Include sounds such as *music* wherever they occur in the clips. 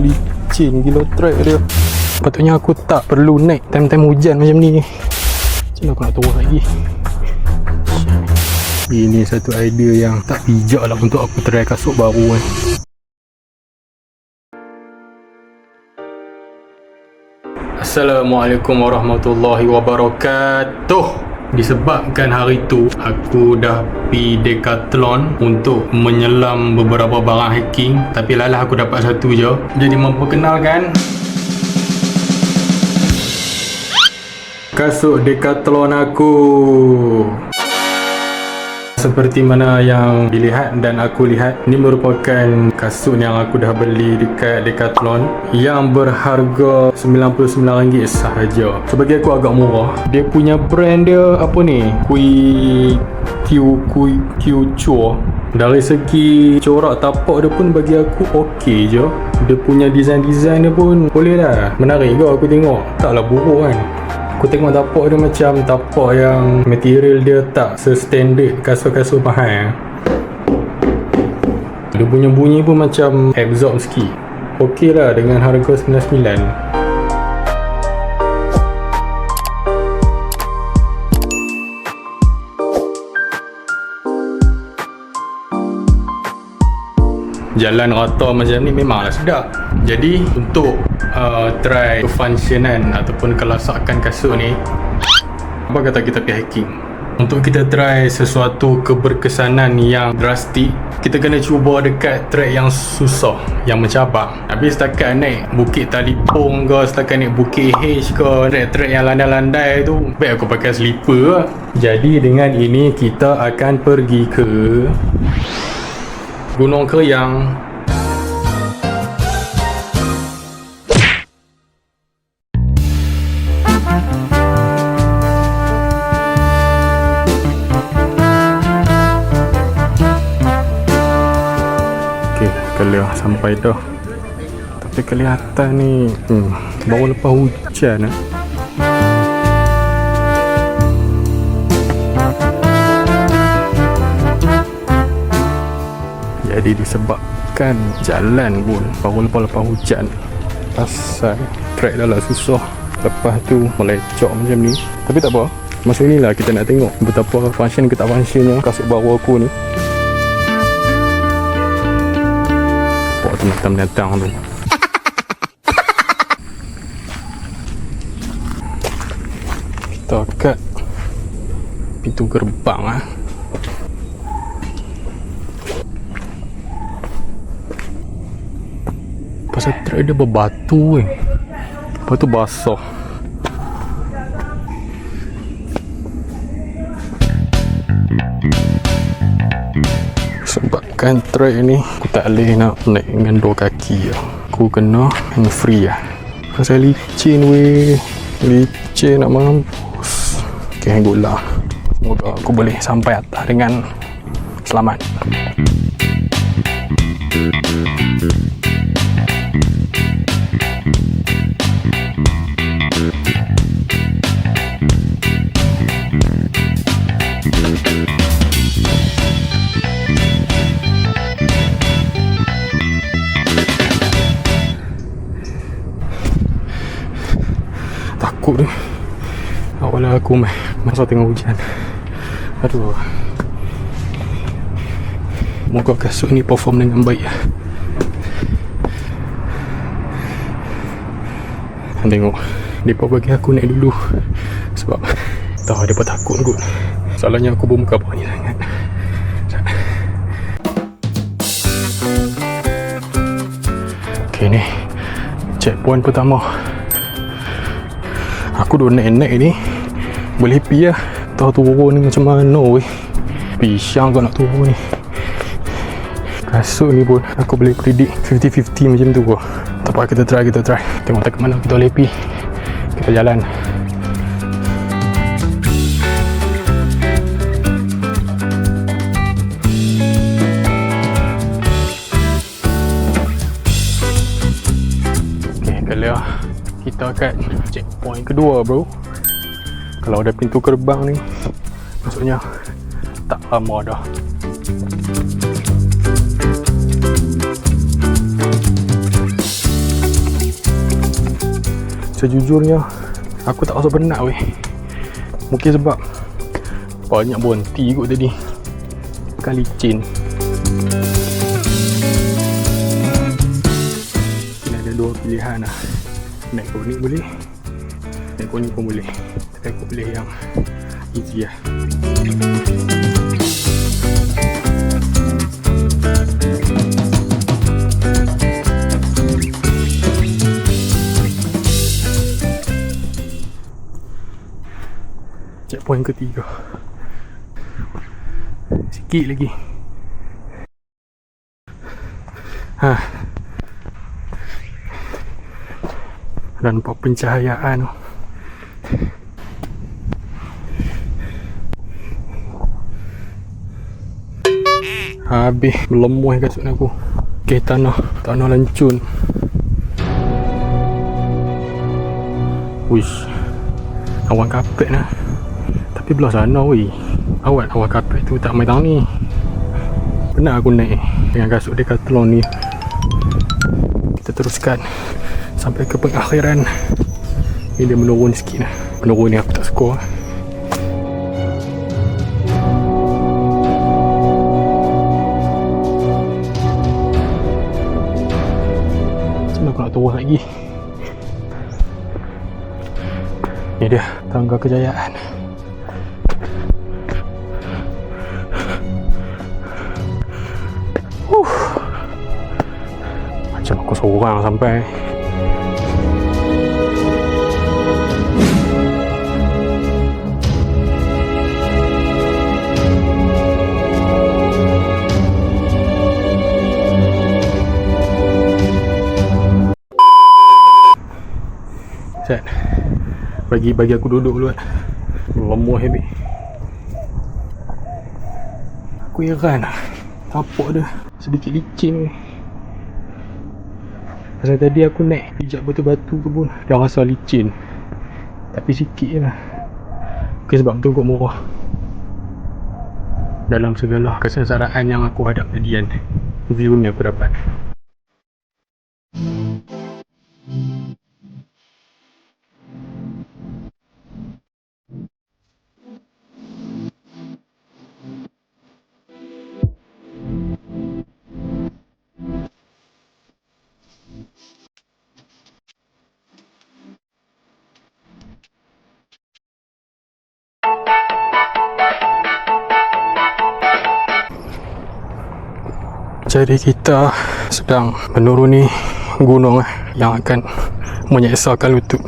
licin gila track dia. Patutnya aku tak perlu naik time-time hujan macam ni. Macam mana aku nak turun lagi? Ini satu idea yang tak bijak lah untuk aku try kasut baru kan Assalamualaikum warahmatullahi wabarakatuh Disebabkan hari tu aku dah pergi Decathlon untuk menyelam beberapa barang hacking Tapi lalah aku dapat satu je. Jadi memperkenalkan. Kasut Decathlon aku seperti mana yang dilihat dan aku lihat Ini merupakan kasut yang aku dah beli dekat Decathlon Yang berharga RM99 sahaja. Sebagai aku agak murah Dia punya brand dia apa ni? Kui Q Kui Q Chua dari segi corak tapak dia pun bagi aku okey je. Dia punya design-design dia pun boleh lah. Menarik ke aku tengok? Taklah buruk kan Aku tengok tapak dia macam tapak yang material dia tak se-standard kasut-kasut mahal Dia punya bunyi pun macam absorb sikit. Okey lah dengan harga 99 jalan rata macam ni memanglah sedap. Jadi untuk uh, try kefunctionan ataupun kelasakan kasut ni apa kata kita pergi hiking? Untuk kita try sesuatu keberkesanan yang drastik kita kena cuba dekat track yang susah yang mencabar. Habis setakat naik bukit talipong ke setakat naik bukit H ke track-track yang landai-landai tu baik aku pakai slipper lah. Jadi dengan ini kita akan pergi ke Gunung Okey, kalau sampai dah Tapi kelihatan ni hmm, Baru lepas hujan eh. Jadi disebabkan jalan pun baru lepas-lepas hujan. Pasal track dah lah susah. Lepas tu melecok macam ni. Tapi tak apa. Masa ni lah kita nak tengok Betapa function ke tak functionnya Kasut baru aku ni. Bawa tu *laughs* datang-datang tu. Kita kat Pintu gerbang ah. Pasal trek dia berbatu eh. Lepas tu basah. Sebabkan trek ni aku tak boleh nak naik dengan dua kaki lah. Aku kena hang free lah. Pasal licin weh. Licin nak mampus. Hang gula. Semoga aku boleh sampai atas dengan selamat. Takut ni awal aku meh masa tengah hujan. Aduh. Moga kasut ni perform dengan baik lah tengok mereka bagi aku naik dulu. Sebab tahu mereka takut kot. Salahnya aku bermuka berani sangat. Ok ni checkpoint pertama Aku dah naik-naik ni Boleh happy lah. Tahu turun ni macam mana weh. Pisang kau nak turun ni. Kasut ni pun Aku boleh predict 50-50 macam tu kau Tak apa kita try kita try. Tengok tak ke mana kita boleh happy Kita jalan. Okay, kalau kita akan checkpoint kedua bro. Kalau ada pintu gerbang ni maksudnya tak lama dah. Sejujurnya Aku tak rasa penat weh. Mungkin sebab Banyak bonti kot tadi. Licin Mungkin ada dua pilihan lah Naik konik boleh. Naik konik pun boleh. Tapi aku pilih yang Easy lah. Checkpoint ketiga. Sikit lagi. Ha Dan nampak pencahayaan. Habis Melemuh kasut aku. Okay tanah. Tanah lancun Wish Awan kapet lah Tapi belah sana weh. Awat awan kapet tu tak main tahu ni Pernah aku naik Dengan kasut Decathlon ni? Kita teruskan Sampai ke pengakhiran. Ni dia menurun sikit lah. Menurun ni aku tak suka Macam mana aku nak turun lagi? Ni dia tangga kejayaan. Huh. Macam aku seorang sampai Set Bagi bagi aku duduk dulu Lemuh habis. Aku heran lah. Tapak dia Sedikit licin Pasal tadi aku naik Pijak batu-batu ke pun Dah rasa licin. Tapi sikit je lah. Mungkin sebab tu kot murah. Dalam segala kesengsaraan yang aku hadap tadi kan. View ni aku dapat Jadi kita sedang menuruni gunung eh, yang akan menyeksakan lutut.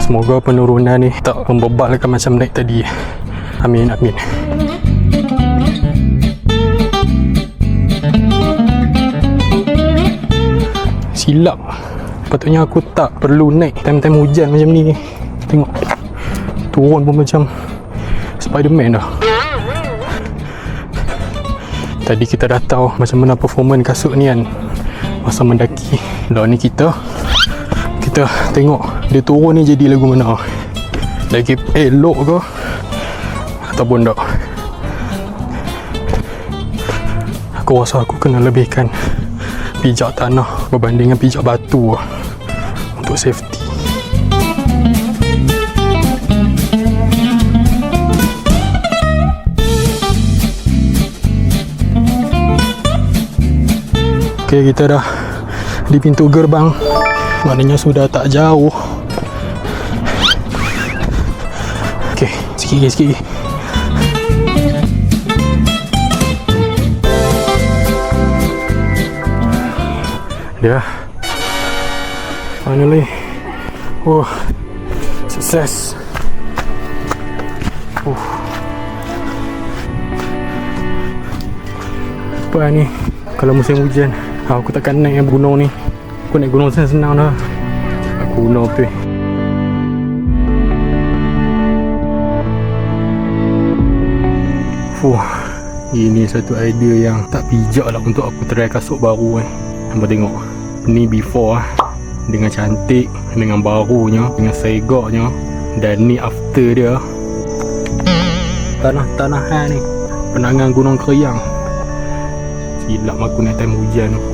Semoga penurunan ni tak membebalkan macam naik tadi. Amin amin. Silap. Patutnya aku tak perlu naik time-time hujan macam ni. Tengok. Turun pun macam Spiderman dah. Tadi kita dah tahu macam mana performance kasut ni kan. Masa mendaki Dah ni kita Kita tengok dia turun ni jadi lagu mana. Lagi elok ke? Ataupun tak? Aku rasa aku kena lebihkan Pijak tanah berbanding dengan pijak batu. Untuk safety Okey, kita dah di pintu gerbang. Maknanya sudah tak jauh. Okey, sikit lagi, sikit lagi. Finally. Oh. Sukses. Uh. Apa ni? Kalau musim hujan, aku takkan naik gunung ni. Aku naik gunung senang-senang dah. Aku gunung tu. Fuh. Ini satu idea yang tak bijak lah untuk aku try kasut baru eh. Nampak tengok. Ni before lah. Dengan cantik, dengan barunya, dengan segaknya. Dan ni after dia. Tanah-tanahan ni. Penangan Gunung Keriang. Silap aku naik time hujan tu